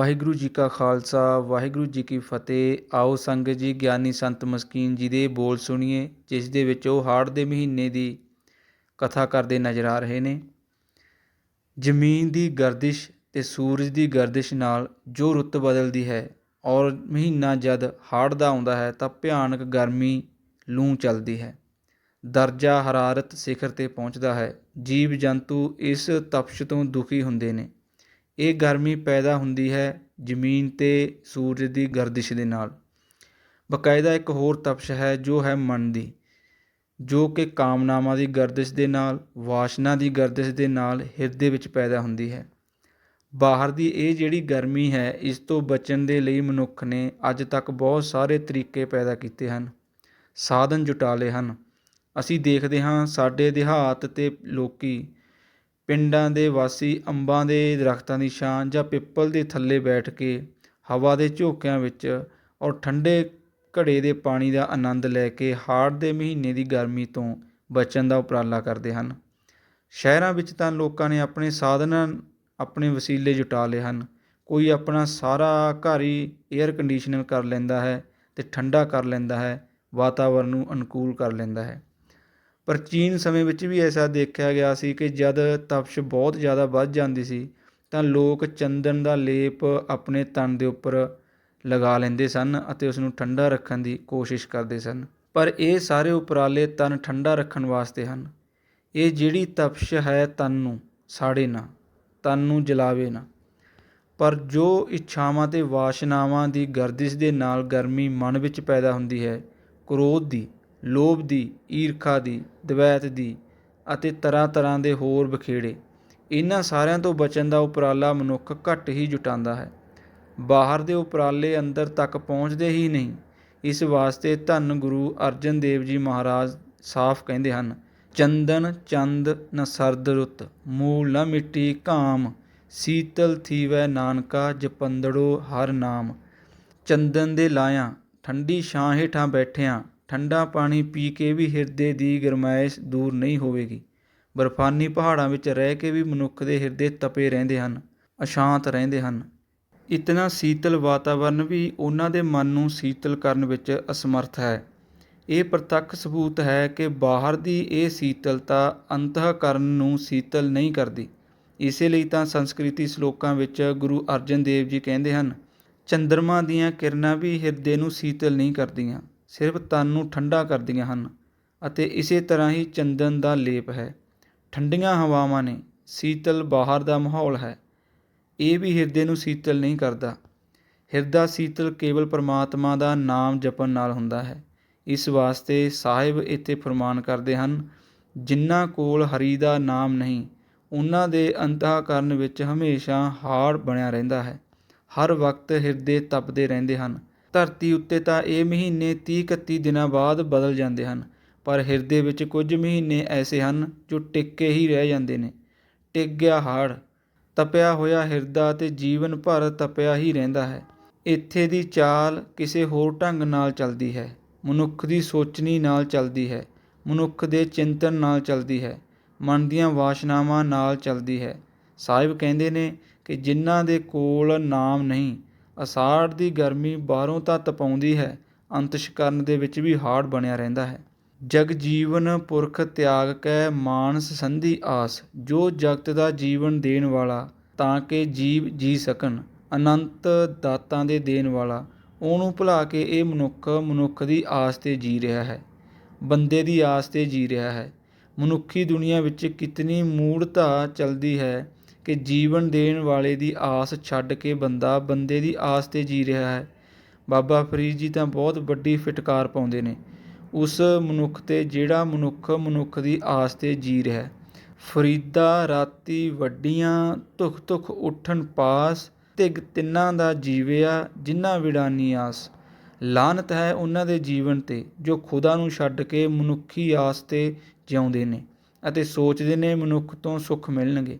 ਵਾਹਿਗੁਰੂ ਜੀ ਕਾ ਖਾਲਸਾ, ਵਾਹਿਗੁਰੂ ਜੀ ਕੀ ਫਤਿਹ। ਆਓ ਸੰਗਤ ਜੀ, ਗਿਆਨੀ ਸੰਤ ਮਸਕੀਨ ਜੀ ਦੇ ਬੋਲ ਸੁਣੀਏ, ਜਿਸ ਦੇ ਵਿੱਚ ਉਹ ਹਾੜ ਦੇ ਮਹੀਨੇ ਦੀ ਕਥਾ ਕਰਦੇ ਨਜ਼ਰ ਆ ਰਹੇ ਨੇ। ਜ਼ਮੀਨ ਦੀ ਗਰਦਿਸ਼ ਤੇ ਸੂਰਜ ਦੀ ਗਰਦਿਸ਼ ਨਾਲ ਜੋ ਰੁੱਤ ਬਦਲਦੀ ਹੈ ਔਰ ਮਹੀਨਾ ਜਦ ਹਾੜ ਦਾ ਆਉਂਦਾ ਹੈ ਤਾਂ ਭਿਆਨਕ ਗਰਮੀ ਲੂ ਚੱਲਦੀ ਹੈ। ਦਰਜਾ ਹਰਾਰਤ ਸਿਖਰ ਤੇ ਪਹੁੰਚਦਾ ਹੈ। ਜੀਵ ਜੰਤੂ ਇਸ ਤਪਸ਼ ਤੋਂ ਦੁਖੀ ਹੁੰਦੇ ਨੇ। ਇਹ ਗਰਮੀ ਪੈਦਾ ਹੁੰਦੀ ਹੈ ਜ਼ਮੀਨ ਤੇ ਸੂਰਜ ਦੀ ਗਰਦਿਸ਼ ਦੇ ਨਾਲ। ਬਾਕਾਇਦਾ ਇੱਕ ਹੋਰ ਤਪਸ਼ ਹੈ ਜੋ ਹੈ ਮਨ ਦੀ, ਜੋ ਕਿ ਕਾਮਨਾਵਾਂ ਦੀ ਗਰਦਿਸ਼ ਦੇ ਨਾਲ, ਵਾਸ਼ਨਾ ਦੀ ਗਰਦਿਸ਼ ਦੇ ਨਾਲ ਹਿਰਦੇ ਵਿੱਚ ਪੈਦਾ ਹੁੰਦੀ ਹੈ। ਬਾਹਰ ਦੀ ਇਹ ਜਿਹੜੀ ਗਰਮੀ ਹੈ, ਇਸ ਤੋਂ ਬਚਣ ਦੇ ਲਈ ਮਨੁੱਖ ਨੇ ਅੱਜ ਤੱਕ ਬਹੁਤ ਸਾਰੇ ਤਰੀਕੇ ਪੈਦਾ ਕੀਤੇ ਹਨ। ਸਾਧਨ ਜੁਟਾਲੇ ਹਨ। ਅਸੀਂ ਦੇਖਦੇ ਹਾਂ ਸਾਡੇ ਦੇਹਾਤ ਤੇ ਲੋਕੀ ਪਿੰਡਾਂ ਦੇ ਵਾਸੀ ਅੰਬਾਂ ਦੇ ਦਰੱਖਤਾਂ ਦੀ ਛਾਂ ਜਾਂ ਪਿੱਪਲ ਦੇ ਥੱਲੇ ਬੈਠ ਕੇ ਹਵਾ ਦੇ ਝੋਕਿਆਂ ਵਿੱਚ ਔਰ ਠੰਡੇ ਘੜੇ ਦੇ ਪਾਣੀ ਦਾ ਆਨੰਦ ਲੈ ਕੇ ਹਾੜ ਦੇ ਮਹੀਨੇ ਦੀ ਗਰਮੀ ਤੋਂ ਬਚਣ ਦਾ ਉਪਰਾਲਾ ਕਰਦੇ ਹਨ। ਸ਼ਹਿਰਾਂ ਵਿੱਚ ਤਾਂ ਲੋਕਾਂ ਨੇ ਆਪਣੇ ਸਾਧਨਾਂ, ਆਪਣੇ ਵਸੀਲੇ ਜੁਟਾ ਲਏ ਹਨ। ਕੋਈ ਆਪਣਾ ਸਾਰਾ ਘਰ ਹੀ 에ਅਰ ਕੰਡੀਸ਼ਨਰ ਕਰ ਲੈਂਦਾ ਹੈ ਤੇ ਠੰਡਾ ਕਰ ਲੈਂਦਾ ਹੈ, ਵਾਤਾਵਰਨ ਨੂੰ ਅਨੁਕੂਲ ਕਰ ਲੈਂਦਾ ਹੈ। ਪ੍ਰਾਚੀਨ ਸਮੇਂ ਵਿੱਚ ਵੀ ਐਸਾ ਦੇਖਿਆ ਗਿਆ ਸੀ ਕਿ ਜਦ ਤਪਸ਼ ਬਹੁਤ ਜ਼ਿਆਦਾ ਵੱਧ ਜਾਂਦੀ ਸੀ, ਤਾਂ ਲੋਕ ਚੰਦਨ ਦਾ ਲੇਪ ਆਪਣੇ ਤਨ ਦੇ ਉੱਪਰ ਲਗਾ ਲੈਂਦੇ ਸਨ ਅਤੇ ਉਸ ਨੂੰ ਠੰਡਾ ਰੱਖਣ ਦੀ ਕੋਸ਼ਿਸ਼ ਕਰਦੇ ਸਨ। ਪਰ ਇਹ ਸਾਰੇ ਉਪਰਾਲੇ ਤਨ ਠੰਡਾ ਰੱਖਣ ਵਾਸਤੇ ਹਨ। ਇਹ ਜਿਹੜੀ ਤਪਸ਼ ਹੈ ਤਨ ਨੂੰ ਸਾੜੇ ਨਾ, ਤਨ ਨੂੰ ਜਲਾਵੇ ਨਾ। ਪਰ ਜੋ ਇੱਛਾਵਾਂ ਤੇ ਵਾਸ਼ਨਾਵਾਂ ਦੀ ਗਰਦਿਸ਼ ਦੇ ਨਾਲ ਗਰਮੀ ਮਨ ਵਿੱਚ ਪੈਦਾ ਹੁੰਦੀ ਹੈ, ਕ੍ਰੋਧ ਦੀ ਲੋਭ ਦੀ, ਈਰਖਾ ਦੀ, ਦਵੈਤ ਦੀ ਅਤੇ ਤਰ੍ਹਾਂ ਤਰ੍ਹਾਂ ਦੇ ਹੋਰ ਬਖੇੜੇ ਇਹਨਾਂ ਸਾਰਿਆਂ ਤੋਂ ਬਚਣ ਦਾ ਉਪਰਾਲਾ ਮਨੁੱਖ ਘੱਟ ਹੀ ਜੁਟਾਉਂਦਾ ਹੈ। ਬਾਹਰ ਦੇ ਉਪਰਾਲੇ ਅੰਦਰ ਤੱਕ ਪਹੁੰਚਦੇ ਹੀ ਨਹੀਂ। ਇਸ ਵਾਸਤੇ ਧੰਨ ਗੁਰੂ ਅਰਜਨ ਦੇਵ ਜੀ ਮਹਾਰਾਜ ਸਾਫ਼ ਕਹਿੰਦੇ ਹਨ, ਚੰਦਨ ਚੰਦ ਨ ਸਰਦ ਰੁੱਤ, ਮੂਲ ਨ ਮਿੱਟੀ ਕਾਮ, ਸੀਤਲ ਥੀਵੈ ਨਾਨਕਾ ਜਪੰਦੜੋ ਹਰ ਨਾਮ। ਚੰਦਨ ਦੇ ਲਾਇਆ, ਠੰਡੀ ਛਾਂ ਹੇਠਾਂ ਬੈਠਿਆਂ ਠੰਡਾ ਪਾਣੀ ਪੀ ਕੇ ਵੀ ਹਿਰਦੇ ਦੀ ਗਰਮਾਇਸ਼ ਦੂਰ ਨਹੀਂ ਹੋਵੇਗੀ। ਬਰਫਾਨੀ ਪਹਾੜਾਂ ਵਿੱਚ ਰਹਿ ਕੇ ਵੀ ਮਨੁੱਖ ਦੇ ਹਿਰਦੇ ਤਪੇ ਰਹਿੰਦੇ ਹਨ, ਅਸ਼ਾਂਤ ਰਹਿੰਦੇ ਹਨ। ਇਤਨਾ ਸੀਤਲ ਵਾਤਾਵਰਨ ਵੀ ਉਹਨਾਂ ਦੇ ਮਨ ਨੂੰ ਸੀਤਲ ਕਰਨ ਵਿੱਚ ਅਸਮਰਥ ਹੈ। ਇਹ ਪ੍ਰਤੱਖ ਸਬੂਤ ਹੈ ਕਿ ਬਾਹਰ ਦੀ ਇਹ ਸੀਤਲਤਾ ਅੰਤःਕਰਨ ਨੂੰ ਸੀਤਲ ਨਹੀਂ ਕਰਦੀ। ਇਸੇ ਲਈ ਤਾਂ ਸੰਸਕ੍ਰਿਤੀ ਸ਼ਲੋਕਾਂ ਵਿੱਚ ਗੁਰੂ ਅਰਜਨ ਦੇਵ ਜੀ ਕਹਿੰਦੇ ਹਨ, ਚੰਦਰਮਾ ਦੀਆਂ ਕਿਰਨਾਂ ਵੀ ਹਿਰਦੇ ਨੂੰ ਸੀਤਲ ਨਹੀਂ ਕਰਦੀਆਂ। ਸਿਰਫ ਤਨ ਨੂੰ ਠੰਡਾ ਕਰਦੀਆਂ ਹਨ ਅਤੇ ਇਸੇ ਤਰ੍ਹਾਂ ਹੀ ਚੰਦਨ ਦਾ ਲੇਪ ਹੈ। ਠੰਡੀਆਂ ਹਵਾਵਾਂ ਨੇ ਸੀਤਲ ਬਾਹਰ ਦਾ ਮਾਹੌਲ ਹੈ। ਇਹ ਵੀ ਹਿਰਦੇ ਨੂੰ ਸੀਤਲ ਨਹੀਂ ਕਰਦਾ। ਹਿਰਦਾ ਸੀਤਲ ਕੇਵਲ ਪਰਮਾਤਮਾ ਦਾ ਨਾਮ ਜਪਣ ਨਾਲ ਹੁੰਦਾ ਹੈ। ਇਸ ਵਾਸਤੇ ਸਾਹਿਬ ਇੱਥੇ ਫਰਮਾਨ ਕਰਦੇ ਹਨ, ਜਿਨ੍ਹਾਂ ਕੋਲ ਹਰੀ ਦਾ ਨਾਮ ਨਹੀਂ, ਉਹਨਾਂ ਦੇ ਅੰਤःਕਰਨ ਵਿੱਚ ਹਮੇਸ਼ਾ ਹਾੜ ਬਣਿਆ ਰਹਿੰਦਾ ਹੈ। ਹਰ ਵਕਤ ਹਿਰਦੇ ਤਪਦੇ ਰਹਿੰਦੇ ਹਨ। ਧਰਤੀ ਉੱਤੇ ਤਾਂ ਇਹ ਮਹੀਨੇ 30 31 ਦਿਨਾਂ ਬਾਅਦ ਬਦਲ ਜਾਂਦੇ ਹਨ, ਪਰ ਹਿਰਦੇ ਵਿੱਚ ਕੁਝ ਮਹੀਨੇ ਐਸੇ ਹਨ ਜੋ ਟਿੱਕੇ ਹੀ ਰਹਿ ਜਾਂਦੇ ਨੇ। ਟਿਕ ਗਿਆ ਹਾੜ, ਤਪਿਆ ਹੋਇਆ ਹਿਰਦਾ ਤੇ ਜੀਵਨ ਭਰ ਤਪਿਆ ਹੀ ਰਹਿੰਦਾ ਹੈ। ਇੱਥੇ ਦੀ ਚਾਲ ਕਿਸੇ ਹੋਰ ਢੰਗ ਨਾਲ ਚੱਲਦੀ ਹੈ, ਮਨੁੱਖ ਦੀ ਸੋਚਣੀ ਨਾਲ ਚੱਲਦੀ ਹੈ, ਮਨੁੱਖ ਦੇ ਚਿੰਤਨ ਨਾਲ ਚੱਲਦੀ ਹੈ, ਮਨ ਦੀਆਂ ਵਾਸ਼ਨਾਵਾਂ ਨਾਲ ਚੱਲਦੀ ਹੈ। ਸਾਹਿਬ ਕਹਿੰਦੇ ਨੇ ਕਿ ਜਿਨ੍ਹਾਂ ਦੇ ਕੋਲ ਨਾਮ ਨਹੀਂ ਅਸਾੜ ਦੀ ਗਰਮੀ ਬਾਹਰੋਂ ਤਾਂ ਤਪਾਉਂਦੀ ਹੈ, ਅੰਤਸ਼ਕਰਨ ਦੇ ਵਿੱਚ ਵੀ ਹਾੜ ਬਣਿਆ ਰਹਿੰਦਾ ਹੈ। ਜਗ ਜੀਵਨ ਪੁਰਖ ਤਿਆਗ ਕੈ ਮਾਨਸ ਸੰਧੀ ਆਸ, ਜੋ ਜਗਤ ਦਾ ਜੀਵਨ ਦੇਣ ਵਾਲਾ, ਤਾਂ ਕਿ ਜੀਵ ਜੀ ਸਕਣ। ਅਨੰਤ ਦਾਤਾਂ ਦੇ ਦੇਣ ਵਾਲਾ, ਉਹਨੂੰ ਭੁਲਾ ਕੇ ਇਹ ਮਨੁੱਖ ਮਨੁੱਖ ਦੀ ਆਸ ਤੇ ਜੀ ਰਿਹਾ ਹੈ, ਬੰਦੇ ਦੀ ਆਸ ਤੇ ਜੀ ਰਿਹਾ ਹੈ। ਮਨੁੱਖੀ ਦੁਨੀਆ ਵਿੱਚ ਕਿਤਨੀ ਮੂੜਤਾ ਚਲਦੀ ਹੈ ਕਿ ਜੀਵਨ ਦੇਣ ਵਾਲੇ ਦੀ ਆਸ ਛੱਡ ਕੇ ਬੰਦਾ ਬੰਦੇ ਦੀ ਆਸ ਤੇ ਜੀ ਰਿਹਾ ਹੈ। ਬਾਬਾ ਫਰੀਦ ਜੀ ਤਾਂ ਬਹੁਤ ਵੱਡੀ ਫਿਟਕਾਰ ਪਾਉਂਦੇ ਨੇ। ਉਸ ਮਨੁੱਖ ਤੇ ਜਿਹੜਾ ਮਨੁੱਖ ਮਨੁੱਖ ਦੀ ਆਸ ਤੇ ਜੀ ਰਿਹਾ ਫਰੀਦਾ ਰਾਤੀ ਵੱਡੀਆਂ ਧੁਖ ਧੁਖ ਉੱਠਣ ਪਾਸ ਤਿਗ ਤਿੰਨਾਂ ਦਾ ਜੀਵਿਆ ਜਿਨ੍ਹਾਂ ਵਿੜਾਨੀ ਆਸ। ਲਾਨਤ ਹੈ ਉਹਨਾਂ ਦੇ ਜੀਵਨ ਤੇ, ਜੋ ਖੁਦਾ ਨੂੰ ਛੱਡ ਕੇ ਮਨੁੱਖੀ ਆਸ ਤੇ ਜਿਉਂਦੇ ਨੇ ਅਤੇ ਸੋਚਦੇ ਨੇ ਮਨੁੱਖ ਤੋਂ ਸੁੱਖ ਮਿਲਣਗੇ।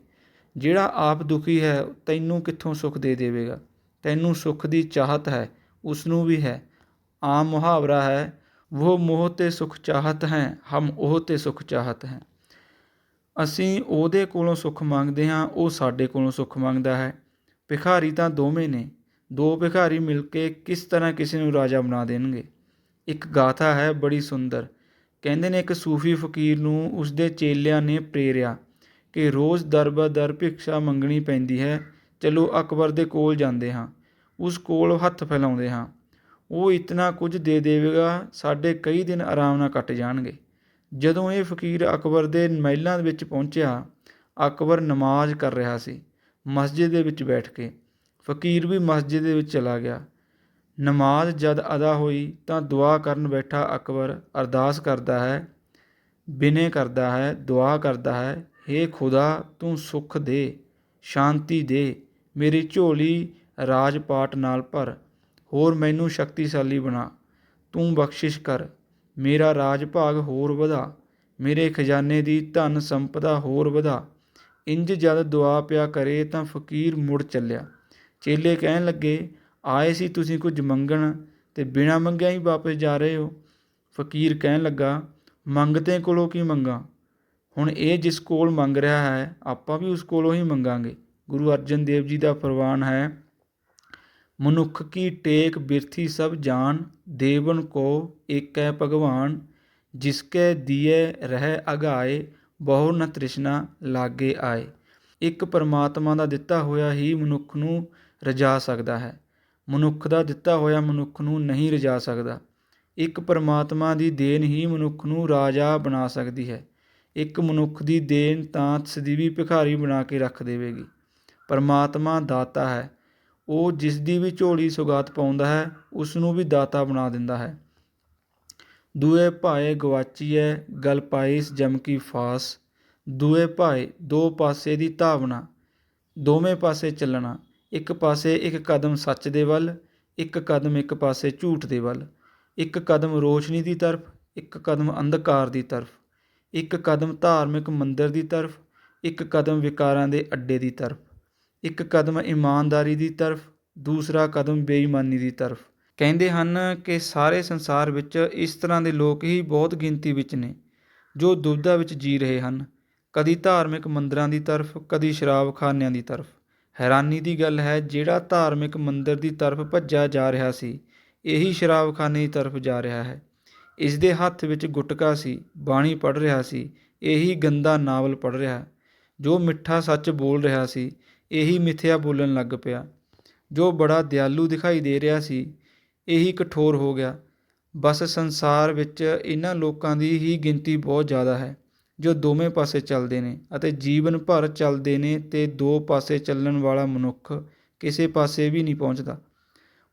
ਜਿਹੜਾ ਆਪ ਦੁਖੀ ਹੈ, ਤੈਨੂੰ ਕਿੱਥੋਂ ਸੁੱਖ ਦੇ ਦੇਵੇਗਾ? ਤੈਨੂੰ ਸੁੱਖ ਦੀ ਚਾਹਤ ਹੈ ਉਸ ਨੂੰ ਵੀ ਹੈ। ਆਮ ਮੁਹਾਵਰਾ ਹੈ ਉਹ ਮੋਹ ਤੇ ਸੁਖ ਚਾਹਤ ਹੈ, ਹਮ ਉਹ ਤੇ ਸੁਖ ਚਾਹਤ ਹੈ। ਅਸੀਂ ਉਹਦੇ ਕੋਲੋਂ ਸੁੱਖ ਮੰਗਦੇ ਹਾਂ, ਉਹ ਸਾਡੇ ਕੋਲੋਂ ਸੁੱਖ ਮੰਗਦਾ ਹੈ। ਭਿਖਾਰੀ ਤਾਂ ਦੋਵੇਂ ਨੇ। ਦੋ ਭਿਖਾਰੀ ਮਿਲ ਕੇ ਕਿਸ ਤਰ੍ਹਾਂ ਕਿਸੇ ਨੂੰ ਰਾਜਾ ਬਣਾ ਦੇਣਗੇ? ਇੱਕ ਗਾਥਾ ਹੈ ਬੜੀ ਸੁੰਦਰ। ਕਹਿੰਦੇ ਨੇ ਇੱਕ ਸੂਫੀ ਫਕੀਰ ਨੂੰ ਉਸਦੇ ਚੇਲਿਆਂ ਨੇ ਪ੍ਰੇਰਿਆ। ਕਿ ਰੋਜ਼ ਦਰ-ਬ-ਦਰ ਭਿਕਸ਼ਾ ਮੰਗਣੀ ਪੈਂਦੀ ਹੈ। ਚਲੋ ਅਕਬਰ ਦੇ ਕੋਲ ਜਾਂਦੇ ਹਾਂ। ਉਸ ਕੋਲ ਹੱਥ ਫੈਲਾਉਂਦੇ ਹਾਂ। ਉਹ ਇਤਨਾ ਕੁਝ ਦੇ ਦੇਵੇਗਾ, ਸਾਡੇ ਕਈ ਦਿਨ ਆਰਾਮ ਨਾਲ ਕੱਟ ਜਾਣਗੇ। ਜਦੋਂ ਇਹ ਫਕੀਰ ਅਕਬਰ ਦੇ ਮਹਿਲਾਂ ਵਿੱਚ ਪਹੁੰਚਿਆ, ਅਕਬਰ ਨਮਾਜ਼ ਕਰ ਰਿਹਾ ਸੀ, ਮਸਜਿਦ ਦੇ ਵਿੱਚ ਬੈਠ ਕੇ। ਫਕੀਰ ਵੀ ਮਸਜਿਦ ਦੇ ਵਿੱਚ ਚਲਾ ਗਿਆ। ਨਮਾਜ਼ ਜਦ ਅਦਾ ਹੋਈ ਤਾਂ ਦੁਆ ਕਰਨ ਬੈਠਾ ਅਕਬਰ ਅਰਦਾਸ ਕਰਦਾ ਹੈ, ਬਿਨੇ ਕਰਦਾ ਹੈ, ਦੁਆ ਕਰਦਾ ਹੈ हे ਖੁਦਾ, ਤੂੰ ਸੁਖ ਦੇ, ਸ਼ਾਂਤੀ ਦੇ, ਮੇਰੀ ਝੋਲੀ ਰਾਜਪਾਟ ਨਾਲ ਭਰ, ਹੋਰ ਮੈਨੂੰ ਸ਼ਕਤੀਸ਼ਾਲੀ ਬਣਾ। ਤੂੰ ਬਖਸ਼ਿਸ਼ ਕਰ, ਮੇਰਾ ਰਾਜ ਭਾਗ ਹੋਰ ਵਧਾ, ਮੇਰੇ ਖਜ਼ਾਨੇ ਦੀ ਧਨ ਸੰਪਦਾ ਹੋਰ ਵਧਾ। ਇੰਜ ਜਦ ਦੁਆ ਪਿਆ ਕਰੇ ਤਾਂ ਫਕੀਰ ਮੁੜ ਚੱਲਿਆ। ਚੇਲੇ ਕਹਿਣ ਲੱਗੇ, ਆਏ ਸੀ ਤੁਸੀਂ ਕੁਝ ਮੰਗਣ ਤੇ ਬਿਨਾਂ ਮੰਗਿਆ ਹੀ ਵਾਪਸ ਜਾ ਰਹੇ ਹੋ? ਫਕੀਰ ਕਹਿਣ ਲੱਗਾ, ਮੰਗਤੇ ਕੋਲੋਂ ਕੀ ਮੰਗਾ? ਹੁਣ ਇਹ ਜਿਸ ਕੋਲ ਮੰਗ ਰਿਹਾ ਹੈ, ਆਪਾਂ ਵੀ ਉਸ ਕੋਲੋਂ ਹੀ ਮੰਗਾਂਗੇ। ਗੁਰੂ ਅਰਜਨ ਦੇਵ ਜੀ ਦਾ ਫਰਮਾਨ ਹੈ, ਮਨੁੱਖ ਕੀ ਟੇਕ ਬਿਰਥੀ ਸਭ ਜਾਨ, ਦੇਵਨ ਕੋ ਹੈ ਭਗਵਾਨ, ਜਿਸਕੇ ਦੀਏ ਰਹਿ ਅਗਾਏ, ਬਹੁ ਨ ਤ੍ਰਿਸ਼ਨਾ ਲਾਗੇ ਆਏ। ਇੱਕ ਪਰਮਾਤਮਾ ਦਾ ਦਿੱਤਾ ਹੋਇਆ ਹੀ ਮਨੁੱਖ ਨੂੰ ਰਜਾ ਸਕਦਾ ਹੈ। ਮਨੁੱਖ ਦਾ ਦਿੱਤਾ ਹੋਇਆ ਮਨੁੱਖ ਨੂੰ ਨਹੀਂ ਰਜਾ ਸਕਦਾ। ਇੱਕ ਪਰਮਾਤਮਾ ਦੀ ਦੇਣ ਹੀ ਮਨੁੱਖ ਨੂੰ ਰਾਜਾ ਬਣਾ ਸਕਦੀ ਹੈ। ਇੱਕ ਮਨੁੱਖ ਦੀ ਦੇਣ ਤਾਂ ਸਦੀਵੀ ਭਿਖਾਰੀ ਬਣਾ ਕੇ ਰੱਖ ਦੇਵੇਗੀ। ਪਰਮਾਤਮਾ ਦਾਤਾ ਹੈ। ਉਹ ਜਿਸ ਦੀ ਵੀ ਝੋਲੀ ਸੁਗਾਤ ਪਾਉਂਦਾ ਹੈ ਉਸ ਨੂੰ ਵੀ ਦਾਤਾ ਬਣਾ ਦਿੰਦਾ ਹੈ। ਦੂਏ ਭਾਏ ਗਵਾਚੀਐ ਗਲ ਪਾਈਸ ਜਮ ਕੀ ਫਾਸ। ਦੂਏ ਭਾਏ ਦੋ ਪਾਸੇ ਦੀ ਧਾਵਨਾ ਦੋਵੇਂ ਪਾਸੇ ਚੱਲਣਾ। ਇੱਕ ਪਾਸੇ ਇੱਕ ਕਦਮ ਸੱਚ ਦੇ ਵੱਲ, ਇੱਕ ਕਦਮ ਇੱਕ ਪਾਸੇ ਝੂਠ ਦੇ ਵੱਲ। ਇੱਕ ਕਦਮ ਰੋਸ਼ਨੀ ਦੀ ਤਰਫ, ਇੱਕ ਕਦਮ ਅੰਧਕਾਰ ਦੀ ਤਰਫ। ਇੱਕ ਕਦਮ ਧਾਰਮਿਕ ਮੰਦਰ ਦੀ ਤਰਫ, ਇੱਕ ਕਦਮ ਵਿਕਾਰਾਂ ਦੇ ਅੱਡੇ ਦੀ ਤਰਫ, ਇੱਕ ਕਦਮ ਇਮਾਨਦਾਰੀ ਦੀ ਤਰਫ, ਦੂਸਰਾ ਕਦਮ ਬੇਈਮਾਨੀ ਦੀ ਤਰਫ। ਕਹਿੰਦੇ ਹਨ ਕਿ ਸਾਰੇ ਸੰਸਾਰ ਵਿੱਚ ਇਸ ਤਰ੍ਹਾਂ ਦੇ ਲੋਕ ਹੀ ਬਹੁਤ ਗਿਣਤੀ ਵਿੱਚ ਨੇ, ਜੋ ਦੁਬਿਧਾ ਵਿੱਚ ਜੀ ਰਹੇ ਹਨ। ਕਦੀ ਧਾਰਮਿਕ ਮੰਦਰਾਂ ਦੀ ਤਰਫ, ਕਦੀ ਸ਼ਰਾਬਖਾਨਿਆਂ ਦੀ ਤਰਫ। ਹੈਰਾਨੀ ਦੀ ਗੱਲ ਹੈ, ਜਿਹੜਾ ਧਾਰਮਿਕ ਮੰਦਰ ਦੀ ਤਰਫ ਭੱਜਿਆ ਜਾ ਰਿਹਾ ਸੀ, ਇਹੀ ਸ਼ਰਾਬਖਾਨੇ ਦੀ ਤਰਫ ਜਾ ਰਿਹਾ ਹੈ। ਇਸ ਦੇ ਹੱਥ ਵਿੱਚ ਗੁਟਕਾ ਸੀ, ਬਾਣੀ ਪੜ੍ਹ ਰਿਹਾ ਸੀ, ਇਹੀ ਗੰਦਾ ਨਾਵਲ ਪੜ੍ਹ ਰਿਹਾ। ਜੋ ਮਿੱਠਾ ਸੱਚ ਬੋਲ ਰਿਹਾ ਸੀ, ਇਹੀ ਮਿੱਥਿਆ ਬੋਲਣ ਲੱਗ ਪਿਆ। ਜੋ ਬੜਾ ਦਿਆਲੂ ਦਿਖਾਈ ਦੇ ਰਿਹਾ ਸੀ, ਇਹੀ ਕਠੋਰ ਹੋ ਗਿਆ। ਬਸ ਸੰਸਾਰ ਵਿੱਚ ਇਹਨਾਂ ਲੋਕਾਂ ਦੀ ਹੀ ਗਿਣਤੀ ਬਹੁਤ ਜ਼ਿਆਦਾ ਹੈ, ਜੋ ਦੋਵੇਂ ਪਾਸੇ ਚੱਲਦੇ ਨੇ ਅਤੇ ਜੀਵਨ ਭਰ ਚੱਲਦੇ ਨੇ ਤੇ ਦੋ ਪਾਸੇ ਚੱਲਣ ਵਾਲਾ ਮਨੁੱਖ ਕਿਸੇ ਪਾਸੇ ਵੀ ਨਹੀਂ ਪਹੁੰਚਦਾ।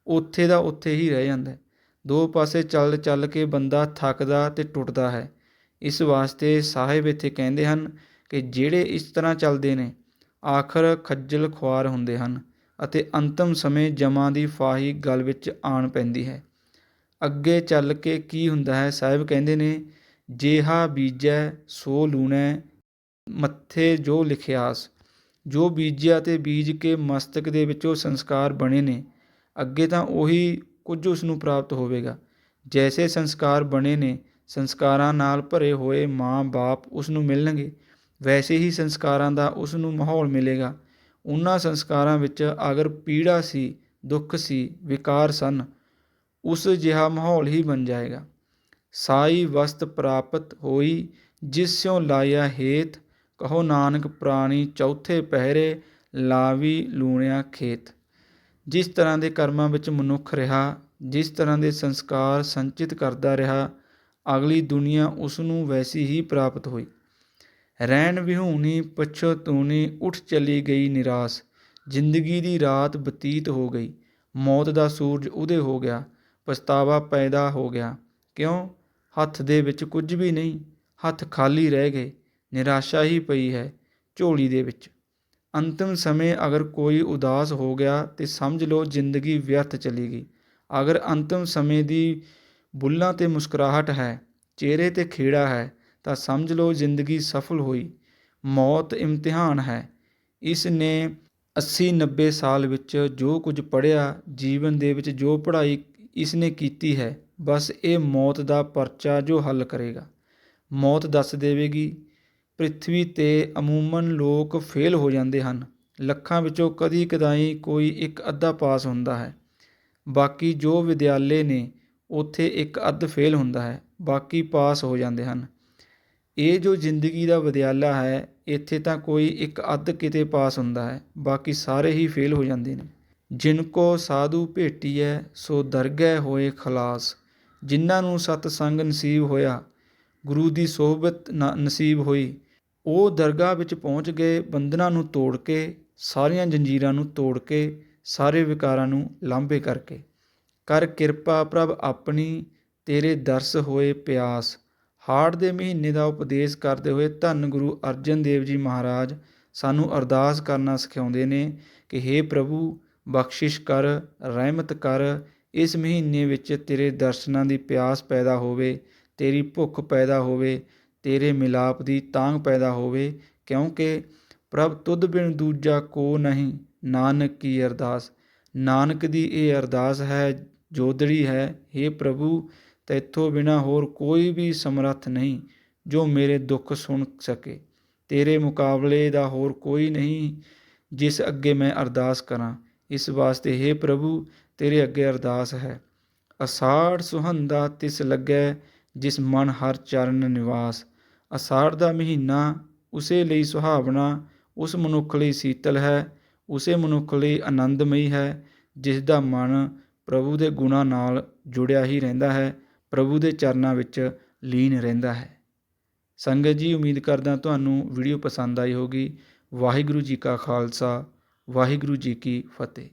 ਉੱਥੇ ਦਾ ਉੱਥੇ ਹੀ ਰਹਿ ਜਾਂਦਾ ਹੈ। ਦੋ ਪਾਸੇ ਚੱਲ ਚੱਲ ਕੇ ਬੰਦਾ ਥੱਕਦਾ ਅਤੇ ਟੁੱਟਦਾ ਹੈ। ਇਸ ਵਾਸਤੇ ਸਾਹਿਬ ਇੱਥੇ ਕਹਿੰਦੇ ਹਨ ਕਿ ਜਿਹੜੇ ਇਸ ਤਰ੍ਹਾਂ ਚੱਲਦੇ ਨੇ, ਆਖਰ ਖੱਜਲ ਖੁਆਰ ਹੁੰਦੇ ਹਨ ਅਤੇ ਅੰਤਮ ਸਮੇਂ ਜਮਾਂ ਦੀ ਫਾਹੀ ਗਲ ਵਿੱਚ ਆਣ ਪੈਂਦੀ ਹੈ। ਅੱਗੇ ਚੱਲ ਕੇ ਕੀ ਹੁੰਦਾ ਹੈ? ਸਾਹਿਬ ਕਹਿੰਦੇ ਨੇ, ਜੇਹਾ ਬੀਜੈ, ਸੋ ਲੂਣੈ, ਮੱਥੇ ਜੋ ਲਿਖਿਆਸ। ਜੋ ਬੀਜਿਆ ਤੇ ਬੀਜ ਕੇ ਮਸਤਕ ਦੇ ਵਿੱਚੋਂ ਸੰਸਕਾਰ ਬਣੇ ਨੇ, ਅੱਗੇ ਤਾਂ ਉਹੀ ਕੁਝ ਉਸ ਨੂੰ ਪ੍ਰਾਪਤ ਹੋਵੇਗਾ। ਜੈਸੇ ਸੰਸਕਾਰ ਬਣੇ ਨੇ, ਸੰਸਕਾਰਾਂ ਨਾਲ ਭਰੇ ਹੋਏ ਮਾਂ-ਬਾਪ ਉਸ ਨੂੰ ਮਿਲਣਗੇ, ਵੈਸੇ ਹੀ ਸੰਸਕਾਰਾਂ ਦਾ ਉਸ ਨੂੰ ਮਾਹੌਲ ਮਿਲੇਗਾ। ਉਹਨਾਂ ਸੰਸਕਾਰਾਂ ਵਿੱਚ ਅਗਰ ਪੀੜਾ ਸੀ, ਦੁੱਖ ਸੀ, ਵਿਕਾਰ ਸਨ, ਉਸ ਜਿਹਾ ਮਾਹੌਲ ਹੀ ਬਣ ਜਾਏਗਾ। ਸਾਈ ਵਸਤ ਪ੍ਰਾਪਤ ਹੋਈ, ਜਿਸ ਸਿਉ ਲਾਇਆ ਹੇਤ, ਕਹੋ ਨਾਨਕ ਪ੍ਰਾਣੀ ਚੌਥੇ ਪਹਿਰੇ ਲਾਵੀ ਲੂਣਿਆ ਖੇਤ। ਜਿਸ ਤਰ੍ਹਾਂ ਦੇ ਕਰਮਾਂ ਵਿੱਚ ਮਨੁੱਖ ਰਿਹਾ, ਜਿਸ ਤਰ੍ਹਾਂ ਦੇ ਸੰਸਕਾਰ ਸੰਚਿਤ ਕਰਦਾ ਰਿਹਾ, ਅਗਲੀ ਦੁਨੀਆ ਉਸ ਨੂੰ ਵੈਸੀ ਹੀ ਪ੍ਰਾਪਤ ਹੋਈ। ਰਹਿਣ ਵਿਹੂਣੀ ਪਛਤੂਣੀ ਉੱਠ ਚਲੀ ਗਈ ਨਿਰਾਸ। ਜ਼ਿੰਦਗੀ ਦੀ ਰਾਤ ਬਤੀਤ ਹੋ ਗਈ। ਮੌਤ ਦਾ ਸੂਰਜ ਉਦੇ ਹੋ ਗਿਆ। ਪਛਤਾਵਾ ਪੈਦਾ ਹੋ ਗਿਆ। ਕਿਉਂ? ਹੱਥ ਦੇ ਵਿੱਚ ਕੁਝ ਵੀ ਨਹੀਂ। ਹੱਥ ਖਾਲੀ ਰਹਿ ਗਏ। ਨਿਰਾਸ਼ਾ ਹੀ ਪਈ ਹੈ ਝੋਲੀ ਦੇ ਵਿੱਚ। ਅੰਤਿਮ ਸਮੇਂ ਅਗਰ ਕੋਈ ਉਦਾਸ ਹੋ ਗਿਆ ਤੇ ਸਮਝ ਲਓ ਜ਼ਿੰਦਗੀ ਵਿਅਰਥ ਚਲੀ ਗਈ ਅਗਰ ਅੰਤਮ ਸਮੇਂ ਦੀ ਬੁੱਲਾਂ ਤੇ ਮੁਸਕਰਾਹਟ ਹੈ, ਚਿਹਰੇ ਤੇ ਖੇੜਾ ਹੈ, ਤਾਂ ਸਮਝ ਲਓ ਜ਼ਿੰਦਗੀ ਸਫਲ ਹੋਈ। ਮੌਤ ਇਮਤਿਹਾਨ ਹੈ। ਇਸ ਨੇ 80 90 ਸਾਲ ਵਿੱਚ ਜੋ ਕੁਝ ਪੜ੍ਹਿਆ, ਜੀਵਨ ਦੇ ਵਿੱਚ ਜੋ ਪੜ੍ਹਾਈ ਇਸ ਨੇ ਕੀਤੀ ਹੈ, ਬਸ ਇਹ ਮੌਤ ਦਾ ਪਰਚਾ ਜੋ ਹੱਲ ਕਰੇਗਾ। ਮੌਤ ਦੱਸ ਦੇਵੇਗੀ ਪ੍ਰਿਥਵੀ ਤੇ ਅਮੂਮਨ ਲੋਕ ਫੇਲ੍ਹ ਹੋ ਜਾਂਦੇ ਹਨ। ਲੱਖਾਂ ਵਿੱਚੋਂ ਕਦੀ ਕਦਾਈ ਕੋਈ ਇੱਕ ਅੱਧਾ ਪਾਸ ਹੁੰਦਾ ਹੈ। ਬਾਕੀ ਜੋ ਵਿਦਿਆਲੇ ਨੇ, ਉੱਥੇ ਇੱਕ ਅੱਧ ਫੇਲ੍ਹ ਹੁੰਦਾ ਹੈ। ਬਾਕੀ ਪਾਸ ਹੋ ਜਾਂਦੇ ਹਨ। ਇਹ ਜੋ ਜ਼ਿੰਦਗੀ ਦਾ ਵਿਦਿਆਲਾ ਹੈ, ਇੱਥੇ ਤਾਂ ਕੋਈ ਇੱਕ ਅੱਧ ਕਿਤੇ ਪਾਸ ਹੁੰਦਾ ਹੈ। ਬਾਕੀ ਸਾਰੇ ਹੀ ਫੇਲ ਹੋ ਜਾਂਦੇ ਨੇ। ਜਿਨ ਕੋ ਸਾਧੂ ਭੇਟੀਐ, ਸੋ ਦਰਗਹਿ ਹੋਏ ਖਲਾਸ। ਜਿਨ੍ਹਾਂ ਨੂੰ ਸਤ ਸੰਗ ਨਸੀਬ ਹੋਇਆ, ਗੁਰੂ ਦੀ ਸੋਹਬਤ ਨ- ਨਸੀਬ ਹੋਈ ਉਹ ਦਰਗਾਹ ਵਿੱਚ ਪਹੁੰਚ ਗਏ, ਬੰਧਨਾਂ ਨੂੰ ਤੋੜ ਕੇ, ਸਾਰੀਆਂ ਜੰਜੀਰਾਂ ਨੂੰ ਤੋੜ ਕੇ, ਸਾਰੇ ਵਿਕਾਰਾਂ ਨੂੰ ਲਾਂਭੇ ਕਰਕੇ। ਕਰ ਕਿਰਪਾ ਪ੍ਰਭ ਆਪਣੀ, ਤੇਰੇ ਦਰਸ ਹੋਏ ਪਿਆਸ। ਹਾੜ ਦੇ ਮਹੀਨੇ ਦਾ ਉਪਦੇਸ਼ ਕਰਦੇ ਹੋਏ ਧੰਨ ਗੁਰੂ ਅਰਜਨ ਦੇਵ ਜੀ ਮਹਾਰਾਜ ਸਾਨੂੰ ਅਰਦਾਸ ਕਰਨਾ ਸਿਖਾਉਂਦੇ ਨੇ ਕਿ हे ਪ੍ਰਭੂ, ਬਖਸ਼ਿਸ਼ ਕਰ, ਰਹਿਮਤ ਕਰ, ਇਸ ਮਹੀਨੇ ਵਿੱਚ ਤੇਰੇ ਦਰਸ਼ਨਾਂ ਦੀ ਪਿਆਸ ਪੈਦਾ ਹੋਵੇ, ਤੇਰੀ ਭੁੱਖ ਪੈਦਾ ਹੋਵੇ ਤੇਰੇ ਮਿਲਾਪ ਦੀ ਤਾਂਗ ਪੈਦਾ ਹੋਵੇ, ਕਿਉਂਕਿ ਪ੍ਰਭ ਤੁਧ ਬਿਨ ਦੂਜਾ ਕੋ ਨਹੀਂ, ਨਾਨਕ ਕੀ ਅਰਦਾਸ? ਨਾਨਕ ਦੀ ਇਹ ਅਰਦਾਸ ਹੈ ਜੋਦੜੀ ਹੈ हे ਪ੍ਰਭੂ, ਤੈਥੋਂ ਬਿਨਾ ਹੋਰ ਕੋਈ ਵੀ ਸਮਰੱਥ ਨਹੀਂ, ਜੋ ਮੇਰੇ ਦੁੱਖ ਸੁਣ ਸਕੇ। ਤੇਰੇ ਮੁਕਾਬਲੇ ਦਾ ਹੋਰ ਕੋਈ ਨਹੀਂ, ਜਿਸ ਅੱਗੇ ਮੈਂ ਅਰਦਾਸ ਕਰਾਂ। ਇਸ ਵਾਸਤੇ हे ਪ੍ਰਭੂ, ਤੇਰੇ ਅੱਗੇ ਅਰਦਾਸ ਹੈ। ਅਸਾੜ ਸੁਹੰਦਾ ਤਿਸ ਲੱਗੈ, ਜਿਸ ਮਨ ਹਰ ਚਰਨ ਨਿਵਾਸ। ਅਸਾੜ ਦਾ ਮਹੀਨਾ ਉਸੇ ਲਈ ਸੁਹਾਵਣਾ, ਉਸ ਮਨੁੱਖ ਲਈ ਸੀਤਲ ਹੈ, ਉਸੇ ਮਨੁੱਖ ਲਈ ਆਨੰਦਮਈ ਹੈ, ਜਿਸ ਦਾ ਮਨ ਪ੍ਰਭੂ ਦੇ ਗੁਣਾਂ ਨਾਲ ਜੁੜਿਆ ਹੀ ਰਹਿੰਦਾ ਹੈ, ਪ੍ਰਭੂ ਦੇ ਚਰਨਾਂ ਵਿੱਚ ਲੀਨ ਰਹਿੰਦਾ ਹੈ। ਸੰਗਤ ਜੀ, ਉਮੀਦ ਕਰਦਾ ਤੁਹਾਨੂੰ ਵੀਡੀਓ ਪਸੰਦ ਆਈ ਹੋਗੀ ਵਾਹਿਗੁਰੂ ਜੀ ਕਾ ਖਾਲਸਾ, ਵਾਹਿਗੁਰੂ ਜੀ ਕੀ ਫਤਿਹ।